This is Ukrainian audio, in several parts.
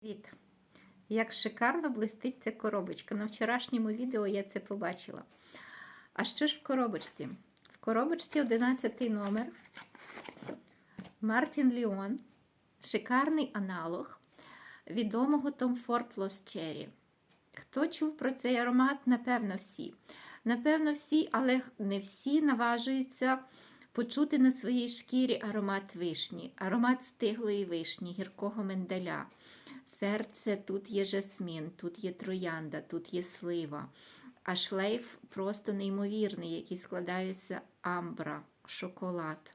Привіт! Як шикарно блистить ця коробочка. На вчорашньому відео я це побачила. А що ж в коробочці? В коробочці 11 номер Мартін Ліон. Шикарний аналог відомого Tom Ford Lost Cherry. Хто чув про цей аромат? Напевно, всі. Напевно, всі, але не всі наважуються почути на своїй шкірі аромат вишні, аромат стиглої вишні, гіркого миндаля. Серце тут є жасмін, тут є троянда, тут є слива. А шлейф просто неймовірний, який складаються амбра, шоколад,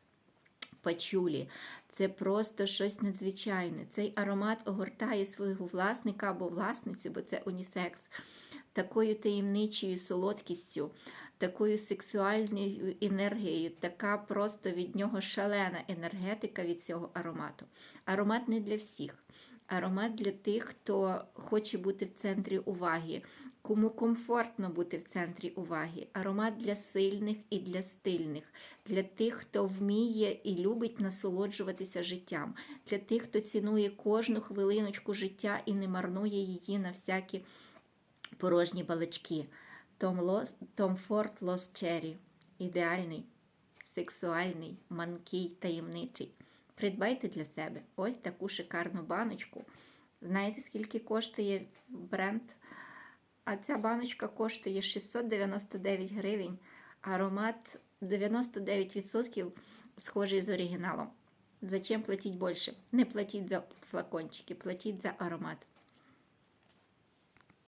пачулі. Це просто щось надзвичайне. Цей аромат огортає свого власника або власницю, бо це унісекс, такою таємничою солодкістю, такою сексуальною енергією, така просто від нього шалена енергетика від цього аромату. Аромат не для всіх. Аромат для тих, хто хоче бути в центрі уваги, кому комфортно бути в центрі уваги. Аромат для сильних і для стильних, для тих, хто вміє і любить насолоджуватися життям, для тих, хто цінує кожну хвилиночку життя і не марнує її на всякі порожні балачки. Том Форд Лос Черрі. Ідеальний, сексуальний, манкий, таємничий. Придбайте для себе ось таку шикарну баночку. Знаєте, скільки коштує бренд? А ця баночка коштує 699 гривень. Аромат 99% схожий з оригіналом. Зачем платіть більше? Не платіть за флакончики, платіть за аромат.